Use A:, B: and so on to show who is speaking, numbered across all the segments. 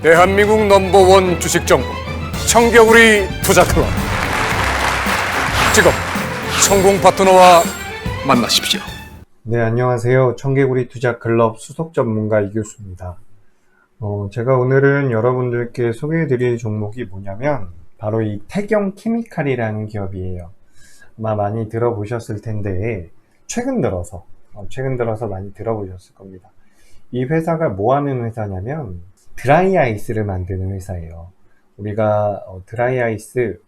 A: 대한민국 넘버원 주식 정보 청겨우리 투자 클럽 지금 성공 파트너와 만나십시오.
B: 네, 안녕하세요. 청개구리 투자 클럽 수석 전문가 이교수입니다. 어, 제가 오늘은 여러분들께 소개해 드릴 종목이 뭐냐면, 바로 이 태경 케미칼이라는 기업이에요. 아마 많이 들어보셨을 텐데, 최근 들어서, 어, 최근 들어서 많이 들어보셨을 겁니다. 이 회사가 뭐 하는 회사냐면, 드라이 아이스를 만드는 회사예요. 우리가 어, 드라이 아이스,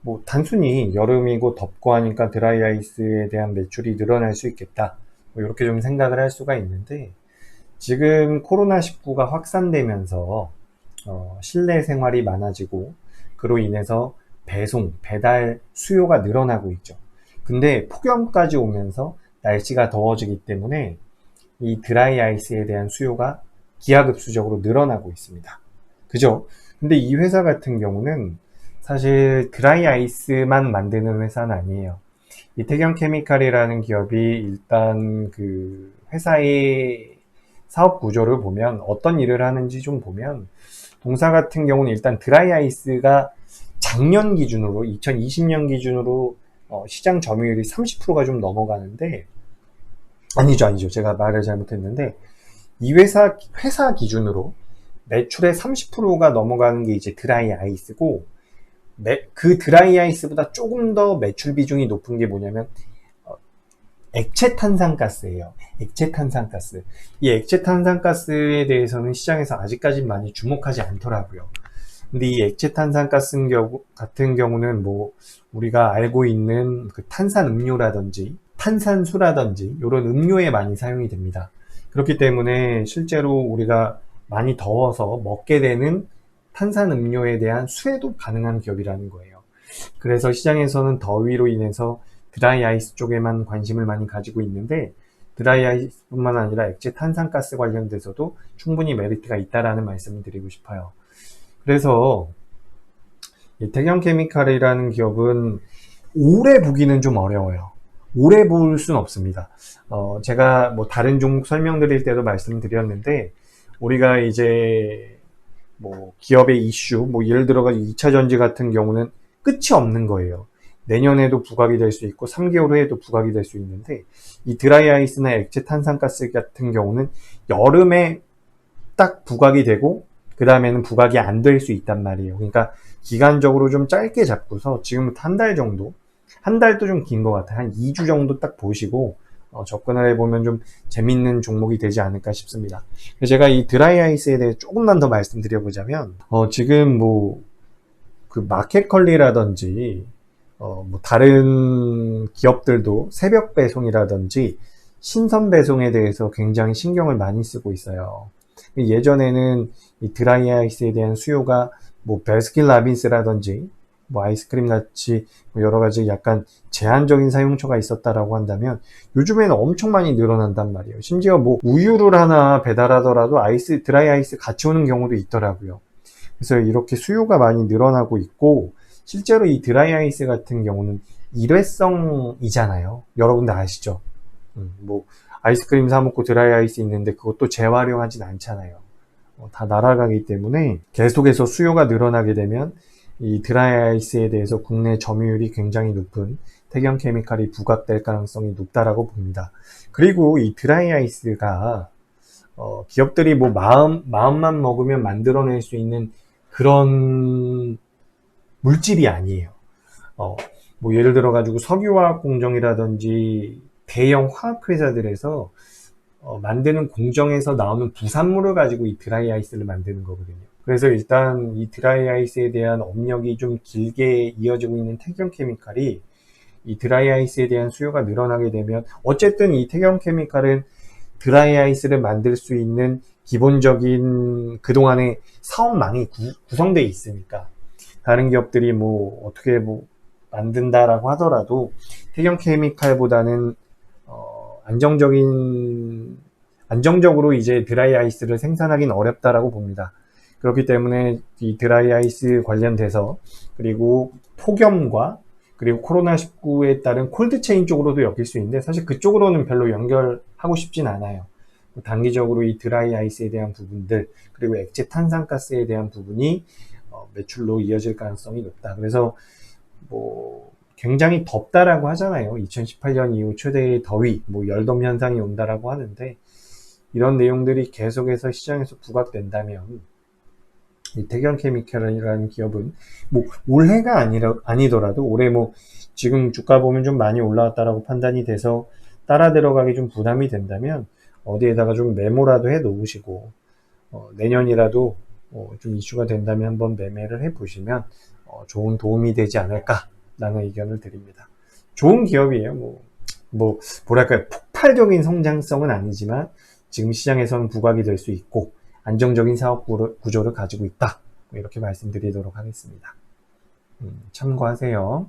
B: 뭐 단순히 여름이고 덥고 하니까 드라이 아이스에 대한 매출이 늘어날 수 있겠다. 뭐 이렇게 좀 생각을 할 수가 있는데 지금 코로나19가 확산되면서 어, 실내 생활이 많아지고 그로 인해서 배송, 배달 수요가 늘어나고 있죠. 근데 폭염까지 오면서 날씨가 더워지기 때문에 이 드라이 아이스에 대한 수요가 기하급수적으로 늘어나고 있습니다. 그죠? 근데 이 회사 같은 경우는 사실 드라이 아이스만 만드는 회사는 아니에요. 이 태경 케미칼이라는 기업이 일단 그 회사의 사업 구조를 보면 어떤 일을 하는지 좀 보면 동사 같은 경우는 일단 드라이 아이스가 작년 기준으로 2020년 기준으로 어, 시장 점유율이 30%가 좀 넘어가는데 아니죠 아니죠 제가 말을 잘못했는데 이 회사 회사 기준으로 매출의 30%가 넘어가는 게 이제 드라이 아이스고 매- 그 드라이 아이스보다 조금 더 매출 비중이 높은 게 뭐냐면 어, 액체 탄산가스예요. 액체 탄산가스. 이 액체 탄산가스에 대해서는 시장에서 아직까지 많이 주목하지 않더라고요. 근데 이 액체 탄산가스 경우, 같은 경우는 뭐 우리가 알고 있는 그 탄산 음료라든지 탄산수라든지 이런 음료에 많이 사용이 됩니다. 그렇기 때문에 실제로 우리가 많이 더워서 먹게 되는 탄산 음료에 대한 수혜도 가능한 기업이라는 거예요. 그래서 시장에서는 더위로 인해서 드라이 아이스 쪽에만 관심을 많이 가지고 있는데 드라이 아이스뿐만 아니라 액체 탄산가스 관련돼서도 충분히 메리트가 있다라는 말씀을 드리고 싶어요. 그래서 이 태경케미칼이라는 기업은 오래 보기는 좀 어려워요. 오래 볼 수는 없습니다. 어, 제가 뭐 다른 종목 설명드릴 때도 말씀드렸는데 우리가 이제 뭐 기업의 이슈, 뭐 예를 들어가 2차 전지 같은 경우는 끝이 없는 거예요. 내년에도 부각이 될 수 있고 3개월 후에도 부각이 될 수 있는데 이 드라이 아이스나 액체 탄산가스 같은 경우는 여름에 딱 부각이 되고 그 다음에는 부각이 안 될 수 있단 말이에요. 그러니까 기간적으로 좀 짧게 잡고서 지금부터 한 달 정도, 한 달도 좀 긴 것 같아요. 한 2주 정도 딱 보시고 어, 접근을 해보면 좀 재밌는 종목이 되지 않을까 싶습니다. 제가 이 드라이 아이스에 대해 조금만 더 말씀드려보자면, 어, 지금 뭐, 그 마켓컬리라든지, 어, 뭐, 다른 기업들도 새벽 배송이라든지, 신선 배송에 대해서 굉장히 신경을 많이 쓰고 있어요. 예전에는 이 드라이 아이스에 대한 수요가 뭐, 베스킨 라빈스라든지, 뭐, 아이스크림 같이 뭐 여러 가지 약간 제한적인 사용처가 있었다라고 한다면, 요즘에는 엄청 많이 늘어난단 말이에요. 심지어 뭐 우유를 하나 배달하더라도 아이스, 드라이 아이스 같이 오는 경우도 있더라고요. 그래서 이렇게 수요가 많이 늘어나고 있고, 실제로 이 드라이 아이스 같은 경우는 일회성이잖아요. 여러분들 아시죠? 음, 뭐, 아이스크림 사 먹고 드라이 아이스 있는데 그것도 재활용하진 않잖아요. 어, 다 날아가기 때문에 계속해서 수요가 늘어나게 되면 이 드라이 아이스에 대해서 국내 점유율이 굉장히 높은 태경 케미칼이 부각될 가능성이 높다라고 봅니다. 그리고 이 드라이 아이스가 어, 기업들이 뭐 마음 마음만 먹으면 만들어낼 수 있는 그런 물질이 아니에요. 어, 뭐 예를 들어 가지고 석유화학 공정이라든지 대형 화학 회사들에서 어, 만드는 공정에서 나오는 부산물을 가지고 이 드라이 아이스를 만드는 거거든요. 그래서 일단 이 드라이 아이스에 대한 업력이 좀 길게 이어지고 있는 태경 케미칼이 이 드라이 아이스에 대한 수요가 늘어나게 되면 어쨌든 이 태경 케미칼은 드라이 아이스를 만들 수 있는 기본적인 그동안의 사업망이 구, 구성되어 있으니까 다른 기업들이 뭐 어떻게 뭐 만든다라고 하더라도 태경 케미칼보다는 어, 안정적인 안정적으로 이제 드라이 아이스를 생산하기는 어렵다라고 봅니다. 그렇기 때문에 이 드라이 아이스 관련돼서 그리고 폭염과 그리고 코로나19에 따른 콜드체인 쪽으로도 엮일 수 있는데 사실 그쪽으로는 별로 연결하고 싶진 않아요. 단기적으로 이 드라이 아이스에 대한 부분들 그리고 액체 탄산가스에 대한 부분이 어, 매출로 이어질 가능성이 높다. 그래서 뭐 굉장히 덥다라고 하잖아요. 2018년 이후 최대의 더위, 뭐 열돔 현상이 온다라고 하는데 이런 내용들이 계속해서 시장에서 부각된다면 이 태경케미칼이라는 기업은 뭐 올해가 아니라 아니더라도 올해 뭐 지금 주가 보면 좀 많이 올라왔다라고 판단이 돼서 따라 들어가기 좀 부담이 된다면 어디에다가 좀 메모라도 해 놓으시고 어, 내년이라도 어, 좀 이슈가 된다면 한번 매매를 해 보시면 어, 좋은 도움이 되지 않을까라는 의견을 드립니다. 좋은 기업이에요. 뭐, 뭐 뭐랄까요 폭발적인 성장성은 아니지만 지금 시장에서는 부각이 될 수 있고 안정적인 사업 구조를 가지고 있다. 뭐 이렇게 말씀드리도록 하겠습니다. 음, 참고하세요.